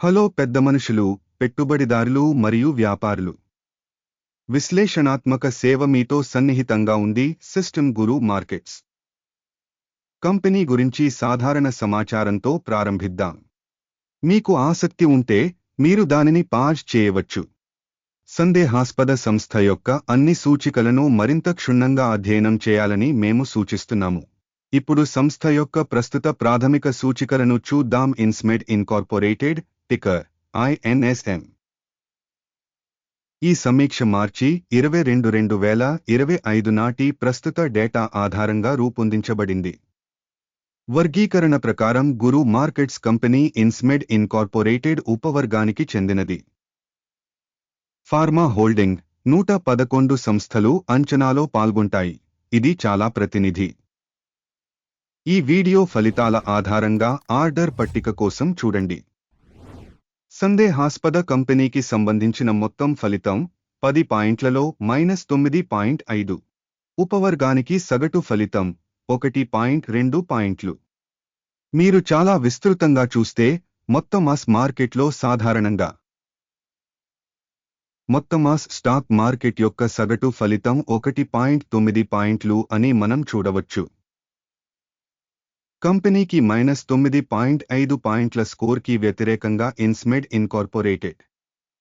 Hello పెద్ద మనుషులు పెట్టుబడిదారులు మరియు వ్యాపారులు. విశ్లేషణాత్మక సేవ మీతో సన్నిహితంగా ఉంది సిస్టమ్ గురు మార్కెట్స్. కంపెనీ గురించి సాధారణ సమాచారంతో ప్రారంభిద్దాం. మీకు ఆసక్తి ఉంటే మీరు దానిని పాజ్ చేయవచ్చు. సందేహాస్పద సంస్థ యొక్క అన్ని సూచికలను మరింత క్షుణ్ణంగా అధ్యయనం చేయాలని మేము సూచిస్తున్నాము. ఇప్పుడు సంస్థ యొక్క ప్రస్తుత ప్రాథమిక సూచికలను చూద్దాం. ఇన్స్మెడ్ ఇన్కార్పొరేటెడ్ టికర్ ఐఎన్ఎస్ఎం ఈ సమీక్ష మార్చి ఇరవై రెండు రెండు వేల ఇరవై ఐదు నాటి ప్రస్తుత డేటా ఆధారంగా రూపొందించబడింది. వర్గీకరణ ప్రకారం Guru Markets company Insmed incorporated ఉపవర్గానికి చెందినది. ఫార్మా హోల్డింగ్ నూట పదకొండు సంస్థలు అంచనాలో పాల్గొంటాయి. ఇది చాలా ప్రతినిధి. ఈ వీడియో ఫలితాల ఆధారంగా ఆర్డర్ పట్టిక కోసం చూడండి. సందేహాస్పద కంపెనీకి సంబంధించిన మొత్తం ఫలితం పది పాయింట్లలో మైనస్ తొమ్మిది పాయింట్ ఐదు. ఉపవర్గానికి సగటు ఫలితం ఒకటి పాయింట్ రెండు పాయింట్లు. మీరు చాలా విస్తృతంగా చూస్తే మొత్తం మాస్ మార్కెట్లో సాధారణంగా. మొత్తం మాస్ స్టాక్ మార్కెట్ యొక్క సగటు ఫలితం ఒకటి పాయింట్ తొమ్మిది పాయింట్లు అని మనం చూడవచ్చు. కంపెనీకి మైనస్ తొమ్మిది పాయింట్ ఐదు పాయింట్ల స్కోర్కి వ్యతిరేకంగా ఇన్స్మెడ్ ఇన్కార్పొరేటెడ్.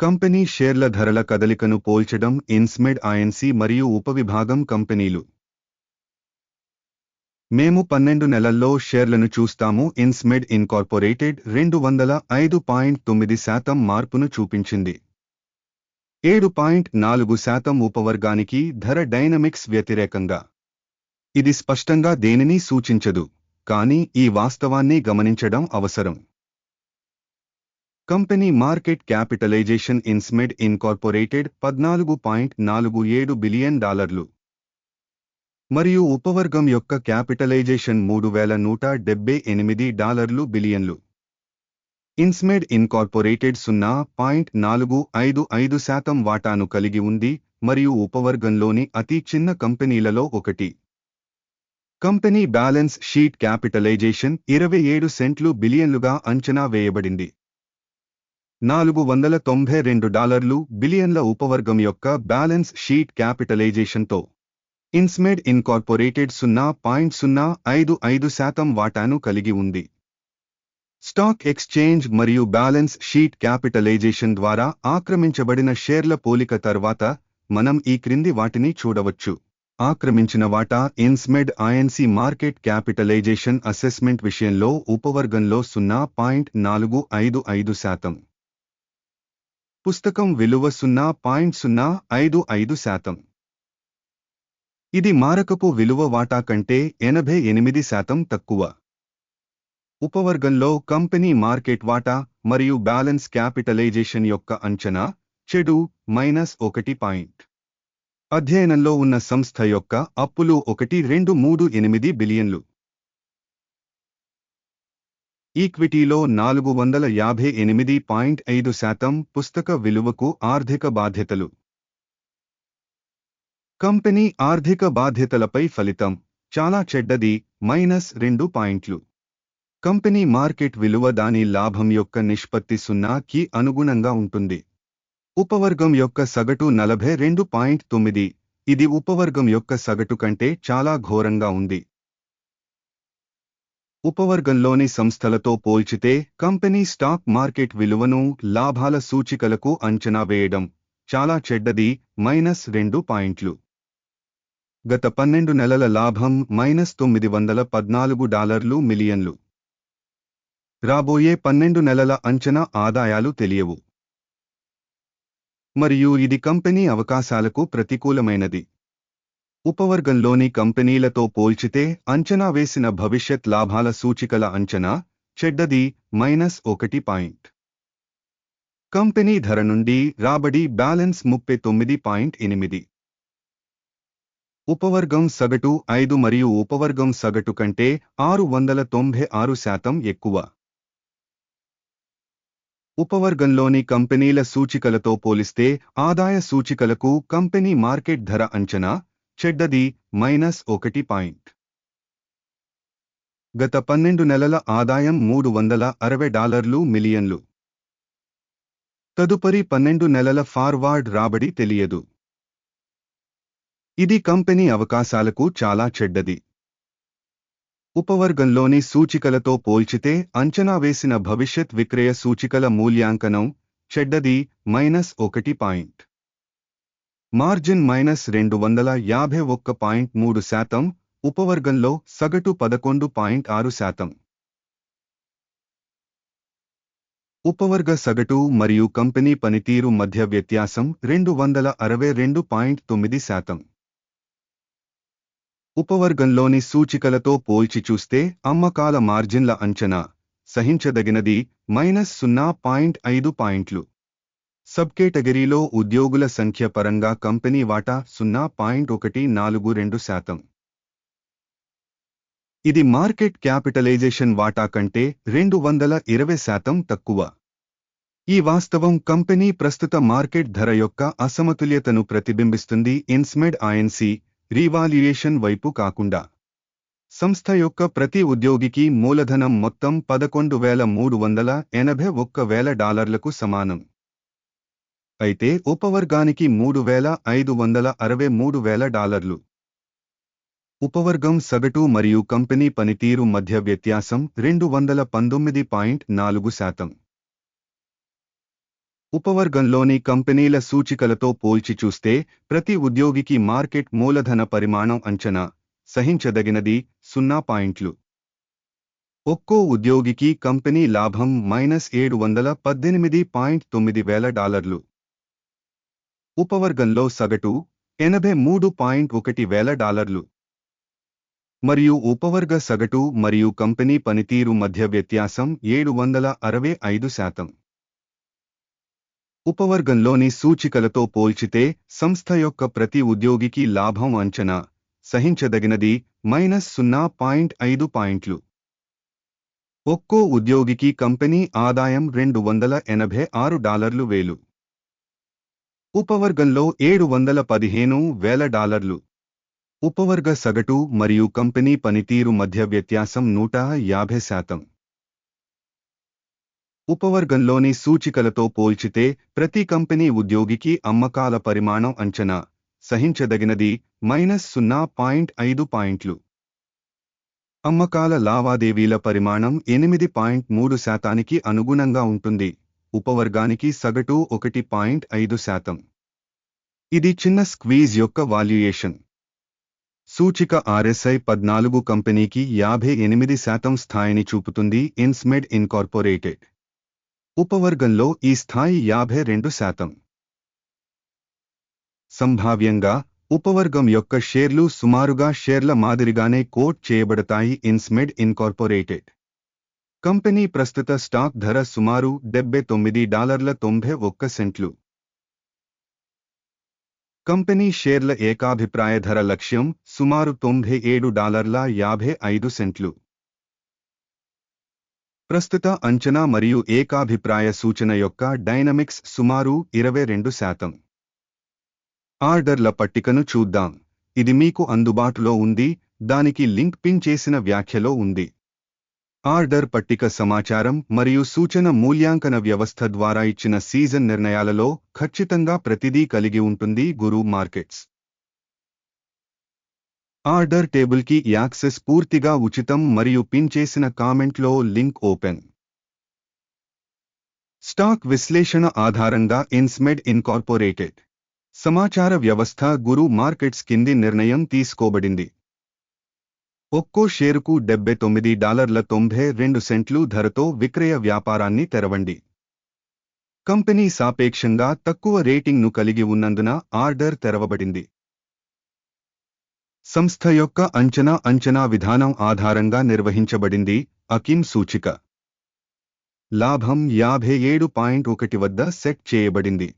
కంపెనీ షేర్ల ధరల కదలికను పోల్చడం ఇన్స్మెడ్ ఐఎన్సి మరియు ఉపవిభాగం కంపెనీలు. మేము పన్నెండు నెలల్లో షేర్లను చూస్తాము. ఇన్స్మెడ్ ఇన్కార్పొరేటెడ్ రెండు వందల ఐదు పాయింట్ తొమ్మిది శాతం మార్పును చూపించింది. ఏడు పాయింట్ నాలుగు శాతం ఉపవర్గానికి ధర డైనమిక్స్ వ్యతిరేకంగా. ఇది స్పష్టంగా దేనిని సూచించదు. కానీ ఈ వాస్తవాన్ని గమనించడం అవసరం. Company market capitalization Insmed incorporated పద్నాలుగు పాయింట్ నాలుగు ఏడు బిలియన్ డాలర్లు. మరియు ఉపవర్గం యొక్క క్యాపిటలైజేషన్ మూడు వేల నూట డెబ్బై ఎనిమిది డాలర్లు బిలియన్లు. ఇన్స్మెడ్ ఇన్కార్పొరేటెడ్ సున్నా పాయింట్ నాలుగు ఐదు ఐదు శాతం వాటాను కలిగి ఉంది మరియు ఉపవర్గంలోని అతి చిన్న కంపెనీలలో ఒకటి. కంపెనీ బ్యాలెన్స్ షీట్ క్యాపిటలైజేషన్ ఇరవై ఏడు సెంట్లు బిలియన్లుగా అంచనా వేయబడింది. నాలుగు వందల తొంభై రెండు డాలర్లు బిలియన్ల ఉపవర్గం యొక్క బ్యాలెన్స్ షీట్ క్యాపిటలైజేషన్తో ఇన్స్మెడ్ ఇన్కార్పొరేటెడ్ సున్నా పాయింట్ సున్నా ఐదు ఐదు శాతం వాటాను కలిగి ఉంది. స్టాక్ ఎక్స్చేంజ్ మరియు బ్యాలెన్స్ షీట్ క్యాపిటలైజేషన్ ద్వారా ఆక్రమించబడిన షేర్ల పోలిక తర్వాత మనం ఈ క్రింది వాటిని చూడవచ్చు. ఆక్రమించిన వాటా Insmed INC market capitalization assessment విషయంలో ఉపవర్గంలో సున్నా పాయింట్ నాలుగు ఐదు ఐదు శాతం. పుస్తకం విలువ సున్నా పాయింట్ సున్నా ఐదు ఐదు శాతం. ఇది మారకపు విలువ వాటా కంటే ఎనభై ఎనిమిది శాతం తక్కువ. ఉపవర్గంలో కంపెనీ మార్కెట్ వాటా మరియు బ్యాలెన్స్ క్యాపిటలైజేషన్ యొక్క అంచనా చెడు మైనస్ ఒకటి పాయింట్. అధ్యయనంలో ఉన్న సంస్థ యొక్క అప్పులు ఒకటి రెండు మూడు ఎనిమిది బిలియన్లు. ఈక్విటీలో నాలుగు వందల యాభై ఎనిమిది పాయింట్ ఐదు శాతం పుస్తక విలువకు ఆర్థిక బాధ్యతలు. కంపెనీ ఆర్థిక బాధ్యతలపై ఫలితం చాలా చెడ్డది మైనస్ రెండు పాయింట్లు. కంపెనీ మార్కెట్ విలువ దాని లాభం యొక్క నిష్పత్తి సున్నాకి అనుగుణంగా ఉంటుంది. ఉపవర్గం యొక్క సగటు నలభై రెండు పాయింట్ తొమ్మిది. ఇది ఉపవర్గం యొక్క సగటు కంటే చాలా ఘోరంగా ఉంది. ఉపవర్గంలోని సంస్థలతో పోల్చితే కంపెనీ స్టాక్ మార్కెట్ విలువను లాభాల సూచికలకు అంచనా వేయడం చాలా చెడ్డది మైనస్ రెండు పాయింట్లు. గత పన్నెండు నెలల లాభం మైనస్ తొమ్మిది వందల పద్నాలుగు డాలర్లు మిలియన్లు. రాబోయే పన్నెండు నెలల అంచనా ఆదాయాలు తెలియవు. మరియు ఇది కంపెనీ అవకాశాలకు ప్రతికూలమైనది. ఉపవర్గంలోని కంపెనీలతో పోల్చితే అంచనా వేసిన భవిష్యత్ లాభాల సూచికల అంచనా చెడ్డది మైనస్ ఒకటి పాయింట్. కంపెనీ ధర నుండి రాబడి బ్యాలెన్స్ ముప్పై తొమ్మిది పాయింట్ ఎనిమిది. ఉపవర్గం సగటు ఐదు మరియు ఉపవర్గం సగటు కంటే ఆరు వందల తొంభై ఆరు శాతం ఎక్కువ. ఉపవర్గంలోని కంపెనీల సూచికలతో పోలిస్తే ఆదాయ సూచికలకు కంపెనీ మార్కెట్ ధర అంచనా చెడ్డది మైనస్ ఒకటి పాయింట్. గత పన్నెండు నెలల ఆదాయం మూడు వందల అరవై డాలర్లు మిలియన్లు. తదుపరి పన్నెండు నెలల ఫార్వార్డ్ రాబడి తెలియదు. ఇది కంపెనీ అవకాశాలకు చాలా చెడ్డది. ఉపవర్గంలోని సూచికలతో పోల్చితే అంచనా వేసిన భవిష్యత్ విక్రయ సూచికల మూల్యాంకనం చెడ్డది మైనస్ ఒకటి పాయింట్. మార్జిన్ మైనస్ రెండు వందల యాభై ఒక్క పాయింట్ మూడు శాతం ఉపవర్గంలో సగటు పదకొండు పాయింట్ ఆరు శాతం. ఉపవర్గ సగటు మరియు కంపెనీ పనితీరు మధ్య వ్యత్యాసం రెండు వందల అరవై రెండు పాయింట్ తొమ్మిది శాతం. ఉపవర్గంలోని సూచికలతో పోల్చి చూస్తే అమ్మకాల మార్జిన్ల అంచనా సహించదగినది మైనస్ సున్నా పాయింట్ ఐదు పాయింట్లు. సబ్ కేటగిరీలో ఉద్యోగుల సంఖ్య పరంగా కంపెనీ వాటా సున్నా పాయింట్ ఒకటి నాలుగు రెండు శాతం. ఇది మార్కెట్ క్యాపిటలైజేషన్ వాటా కంటే రెండు వందల ఇరవై శాతం తక్కువ. ఈ వాస్తవం కంపెనీ ప్రస్తుత మార్కెట్ ధర యొక్క అసమతుల్యతను ప్రతిబింబిస్తుంది. ఇన్స్మెడ్ ఐఎన్సి రీవాల్యుయేషన్ వైపు కాకుండా. సంస్థ యొక్క ప్రతి ఉద్యోగికి మూలధనం మొత్తం పదకొండు వేల మూడు వందల ఎనభై ఒక్క వేల డాలర్లకు సమానం. అయితే ఉపవర్గానికి మూడు వేల ఐదు వందల అరవై మూడు వేల డాలర్లు. ఉపవర్గం సగటు మరియు కంపెనీ పనితీరు మధ్య వ్యత్యాసం రెండు వందల పంతొమ్మిది పాయింట్ నాలుగు శాతం. ఉపవర్గంలోని కంపెనీల సూచికలతో పోల్చి చూస్తే ప్రతి ఉద్యోగికి మార్కెట్ మూలధన పరిమాణం అంచనా సహించదగినది సున్నా పాయింట్లు. ఒక్కో ఉద్యోగికి కంపెనీ లాభం మైనస్ ఏడు వందల పద్దెనిమిది పాయింట్ తొమ్మిది వేల డాలర్లు. ఉపవర్గంలో సగటు ఎనభై మూడు పాయింట్ ఒకటి వేల డాలర్లు. మరియు ఉపవర్గ సగటు మరియు కంపెనీ పనితీరు మధ్య వ్యత్యాసం ఏడు వందల అరవై ఐదు శాతం. ఉపవర్గంలోని సూచికలతో పోల్చితే సంస్థ యొక్క ప్రతి ఉద్యోగికి లాభం అంచనా సహించదగినది మైనస్ సున్నా పాయింట్ ఐదు పాయింట్లు. ఒక్కో ఉద్యోగికి కంపెనీ ఆదాయం రెండు వందల ఎనభై ఆరు డాలర్లు వేలు. ఉపవర్గంలో ఏడు వందల పదిహేను వేల డాలర్లు. ఉపవర్గ సగటు మరియు కంపెనీ పనితీరు మధ్య వ్యత్యాసం నూట యాభై శాతం. ఉపవర్గంలోని సూచికలతో పోల్చితే ప్రతి కంపెనీ ఉద్యోగికి అమ్మకాల పరిమాణం అంచనా సహించదగినది మైనస్ సున్నా పాయింట్ ఐదు పాయింట్లు. అమ్మకాల లావాదేవీల పరిమాణం ఎనిమిది పాయింట్ మూడు శాతానికి అనుగుణంగా ఉంటుంది. ఉపవర్గానికి సగటు ఒకటి పాయింట్ ఐదు శాతం. ఇది చిన్న స్క్వీజ్ యొక్క వాల్యుయేషన్. సూచిక ఆర్ఎస్ఐ పద్నాలుగు కంపెనీకి యాభై ఎనిమిది శాతం స్థాయిని చూపుతుంది. ఇన్స్మెడ్ ఇన్కార్పొరేటెడ్. ఉపవర్గంలో ఈ స్థాయి యాభై రెండు శాతం. సంభావ్యంగా ఉపవర్గం యొక్క షేర్లు సుమారుగా షేర్ల మాదిరిగానే కోట్ చేయబడతాయి ఇన్స్మెడ్ ఇన్కార్పొరేటెడ్. కంపెనీ ప్రస్తుత స్టాక్ ధర సుమారు డెబ్బై తొమ్మిది డాలర్ల తొంభై ఒక్క సెంట్లు. కంపెనీ షేర్ల ఏకాభిప్రాయ ధర లక్ష్యం సుమారు తొంభై ఏడు డాలర్ల యాభై ఐదు సెంట్లు. ప్రస్తుత అంచనా మరియు ఏకాభిప్రాయ సూచన యొక్క డైనమిక్స్ సుమారు ఇరవై రెండు శాతం. ఆర్డర్ల పట్టికను చూద్దాం. ఇది మీకు అందుబాటులో ఉంది దానికి లింక్ పిన్ చేసిన వ్యాఖ్యలో ఉంది. ఆర్డర్ పట్టిక సమాచారం మరియు సూచన మూల్యాంకన వ్యవస్థ ద్వారా ఇచ్చిన సీజన్ నిర్ణయాలలో ఖచ్చితంగా ప్రతిదీ కలిగి ఉంటుంది గురు మార్కెట్స్. ఆర్డర్ టేబుల్కి యాక్సెస్ పూర్తిగా ఉచితం మరియు పిన్ చేసిన కామెంట్లో లింక్ ఓపెన్. స్టాక్ విశ్లేషణ ఆధారంగా ఇన్స్మెడ్ ఇన్కార్పొరేటెడ్. సమాచార వ్యవస్థ గురు మార్కెట్స్ కింది నిర్ణయం తీసుకోబడింది. ఒక్కో షేరుకు డెబ్బై తొమ్మిది డాలర్ల తొంభై రెండు సెంట్లు ధరతో విక్రయ వ్యాపారాన్ని తెరవండి. కంపెనీ సాపేక్షంగా తక్కువ రేటింగ్ను కలిగి ఉన్నందున ఆర్డర్ తెరవబడింది. సంస్థ యొక్క అంచనా అంచనా విధానం ఆధారంగా నిర్వహించబడింది అకిన్ సూచిక. లాభం యాభై ఏడు పాయింట్ ఒకటి వద్ద సెట్ చేయబడింది.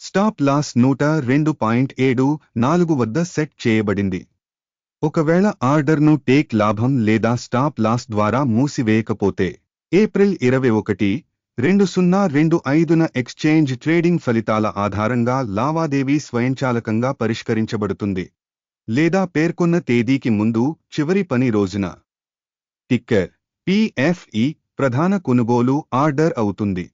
స్టాప్ లాస్ నూట రెండు పాయింట్ ఏడు నాలుగు వద్ద సెట్ చేయబడింది. ఒకవేళ ఆర్డర్ను టేక్ లాభం లేదా స్టాప్ లాస్ ద్వారా మూసివేయకపోతే ఏప్రిల్ ఇరవై ఒకటి రెండు సున్నా రెండు ఐదున ఎక్స్చేంజ్ ట్రేడింగ్ ఫలితాల ఆధారంగా లావాదేవీ స్వయంచాలకంగా పరిష్కరించబడుతుంది. లేదా పేర్కొన్న తేదీకి ముందు చివరి పని రోజున. టిక్కర్ పిఎఫ్ఈ ప్రధాన కొనుగోలు ఆర్డర్ అవుతుంది.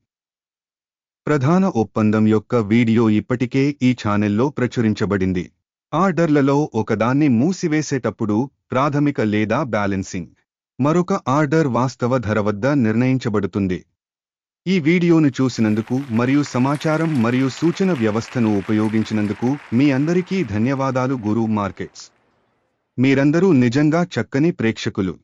ప్రధాన ఒప్పందం యొక్క వీడియో ఇప్పటికే ఈ ఛానెల్లో ప్రచురించబడింది. ఆర్డర్లలో ఒకదాన్ని మూసివేసేటప్పుడు ప్రాథమిక లేదా బ్యాలెన్సింగ్. మరొక ఆర్డర్ వాస్తవ ధర వద్ద నిర్ణయించబడుతుంది. ఈ వీడియోను చూసినందుకు మరియు సమాచారం మరియు సూచన వ్యవస్థను ఉపయోగించినందుకు మీ అందరికీ ధన్యవాదాలు గురు మార్కెట్స్. మీరందరూ నిజంగా చక్కని ప్రేక్షకులు.